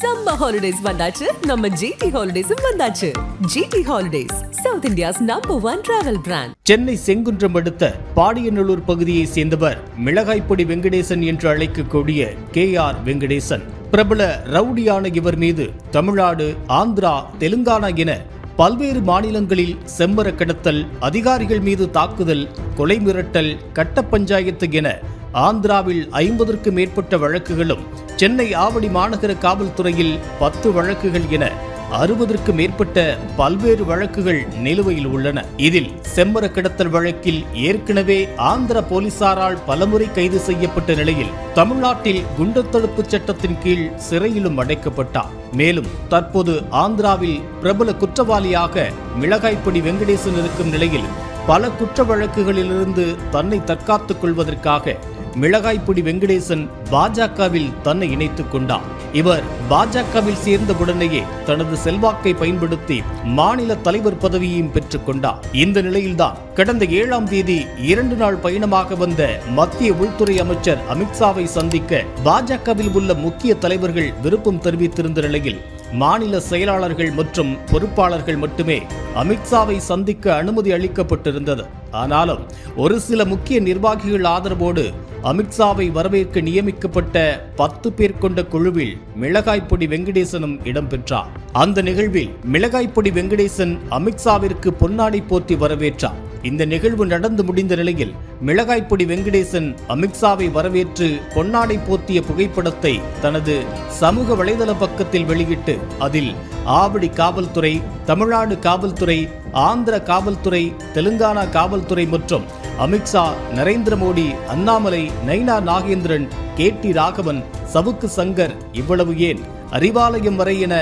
Summer holidays வந்தாச்சு. நம்ம GT ஹாலிடேஸும் வந்தாச்சு. GT holidays South India's number one travel brand Chennai Sengundram அடுத்த பாடியநல்லூர் பகுதியை சேர்ந்தவர் மிளகாய்ப்பொடி வெங்கடேசன் என்று அழைக்கக்கூடிய கே ஆர் வெங்கடேசன். பிரபல ரவுடியான இவர் மீது தமிழ்நாடு ஆந்திரா தெலுங்கானா என பல்வேறு மாநிலங்களில் செம்மர கடத்தல் அதிகாரிகள் மீது தாக்குதல் கொலை மிரட்டல் கட்ட பஞ்சாயத்து என ஆந்திராவில் ஐம்பதற்கு மேற்பட்ட வழக்குகளும் சென்னை ஆவடி மாநகர காவல்துறையில் பத்து வழக்குகள் என அறுபதற்கு மேற்பட்ட பல்வேறு வழக்குகள் நிலுவையில் உள்ளன. இதில் செம்மர கடத்தல் வழக்கில் ஏற்கனவே ஆந்திர போலீசாரால் பலமுறை கைது செய்யப்பட்ட நிலையில் தமிழ்நாட்டில் குண்டர் தடுப்பு சட்டத்தின் கீழ் சிறையிலும் அடைக்கப்பட்டார் மேலும் தற்போது ஆந்திராவில் பிரபல குற்றவாளியாக மிளகாய்ப்பொடி வெங்கடேசன் இருக்கும் நிலையில் பல குற்ற வழக்குகளிலிருந்து தன்னை தற்காத்துக் கொள்வதற்காக மிளகாய்ப்பொடி வெங்கடேசன் பாஜகவில் தன்னை இணைத்துக் கொண்டார். இவர் பாஜகவில் சேர்ந்தவுடனேயே தனது செல்வாக்கை பயன்படுத்தி மாநில தலைவர் பதவியையும் பெற்றுக் கொண்டார். இந்த நிலையில்தான் கடந்த ஏழாம் தேதி இரண்டு நாள் பயணமாக வந்த மத்திய உள்துறை அமைச்சர் அமித்ஷாவை சந்திக்க பாஜகவில் உள்ள முக்கிய தலைவர்கள் விருப்பம் தெரிவித்திருந்த நிலையில் மாநில செயலாளர்கள் மற்றும் பொறுப்பாளர்கள் மட்டுமே அமித்ஷாவை சந்திக்க அனுமதி அளிக்கப்பட்டிருந்தது. ஆனாலும் ஒரு சில முக்கிய நிர்வாகிகள் ஆதரவோடு அமித்ஷாவை வரவேற்க நியமிக்கப்பட்ட பத்து பேர் கொண்ட குழுவில் மிளகாய்ப்பொடி வெங்கடேசனும் இடம்பெற்றார். அந்த நிகழ்வில் மிளகாய்ப்பொடி வெங்கடேசன் அமித்ஷாவிற்கு பொன்னாடை போற்றி வரவேற்றார். இந்த நிகழ்வு நடந்து முடிந்த நிலையில் மிளகாய்ப்பொடி வெங்கடேசன் அமித்ஷாவை வரவேற்று பொன்னாடை போத்திய புகைப்படத்தை தனது சமூக வலைதள பக்கத்தில் வெளியிட்டு அதில் ஆவடி காவல்துறை தமிழ்நாடு காவல்துறை ஆந்திர காவல்துறை தெலுங்கானா காவல்துறை மற்றும் அமித்ஷா நரேந்திர மோடி அண்ணாமலை நைனா நாகேந்திரன் கே டி ராகவன் சவுக்கு சங்கர் இவ்வளவு ஏன் அறிவாலயம் வரை என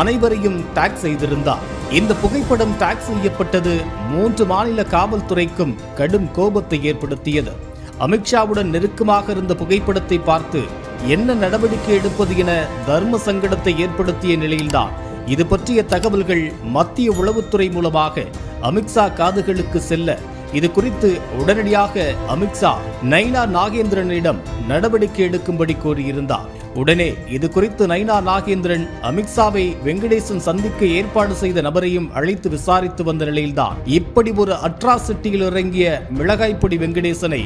அனைவரையும் டாக் செய்திருந்தார். இந்த புகைப்படம் டாக் செய்யப்பட்டது மூன்று மாநில காவல்துறைக்கும் கடும் கோபத்தை ஏற்படுத்தியது. அமித்ஷாவுடன் நெருக்கமாக இருந்த புகைப்படத்தை பார்த்து என்ன நடவடிக்கை எடுப்பது என தர்ம சங்கடத்தை ஏற்படுத்திய நிலையில்தான். இது பற்றிய தகவல்கள் மத்திய உளவுத்துறை மூலமாக அமித்ஷா காதுகளுக்கு செல்ல இது குறித்து உடனடியாக அமித்ஷா நைனா நாகேந்திரனிடம் நடவடிக்கை எடுக்கும்படி கோரியிருந்தார். உடனே இது குறித்து நைனா நாகேந்திரன் அமித்ஷாவை வெங்கடேசன் சந்திக்க ஏற்பாடு செய்த நபரையும் அழைத்து விசாரித்து வந்த நிலையில்தான் இப்படி ஒரு அட்ராசிட்டியில் இறங்கிய மிளகாய்ப்பொடி வெங்கடேசனை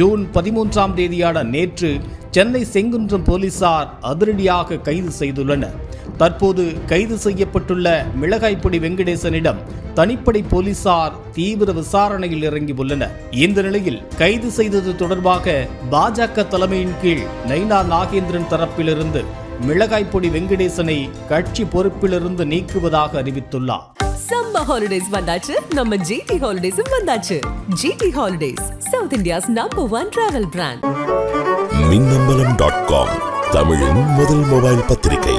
ஜூன் பதிமூன்றாம் தேதியான நேற்று சென்னை செங்குன்றம் போலீசார் அதிரடியாக கைது செய்துள்ளனர். தற்போது கைது செய்யப்பட்டுள்ள மிளகாய்ப்பொடி வெங்கடேசனிடம் தனிப்படை போலீசார் தீவிர விசாரணையில் இறங்கியுள்ளனர் இந்த நிலையில் கைது செய்தது தொடர்பாக பாஜக தலைமையின் கீழ் நைனா நாகேந்திரன் தரப்பிலிருந்து மிளகாய்ப்பொடி வெங்கடேசனை கட்சி பொறுப்பிலிருந்து நீக்குவதாக அறிவித்துள்ளார். சம்மர் ஹாலிடேஸ் வந்தாச்சு. நம்ம ஜிடி ஹாலிடேஸும் வந்தாச்சு. GT holidays South India's number one travel brand Minnambalam dot com தமிழின் முதல் மொபைல் பத்திரிகை.